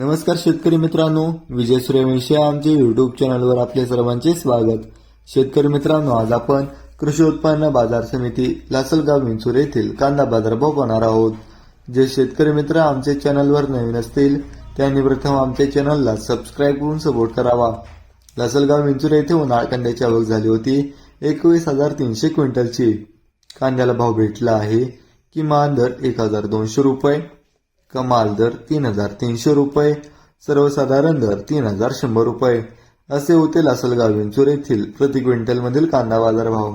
नमस्कार शेतकरी मित्रांनो विजय सूर्यवंशी आमचे आमच्या युट्यूब चॅनलवर आपले सर्वांचे स्वागत. शेतकरी मित्रांनो आज आपण कृषी उत्पन्न बाजार समिती लासलगाव विंचूर येथील कांदा बाजारभाव पाहणार आहोत. जे शेतकरी मित्र आमच्या चॅनलवर नवीन असतील त्यांनी प्रथम आमच्या चॅनलला सबस्क्राईब करून सपोर्ट करावा. लासलगाव विंचूर येथे उन्हाळ कांद्याची आवक झाली होती एकवीस हजार तीनशे क्विंटलची. कांद्याला भाव भेटला आहे किमान दर एक हजार दोनशे रुपये. कमाल दर तीन हजार तीनशे रुपये सर्वसाधारण दर तीन हजार शंभर रुपये असे होते लासलगाव विंचूर येथील प्रति क्विंटलमधील कांदा बाजार भाव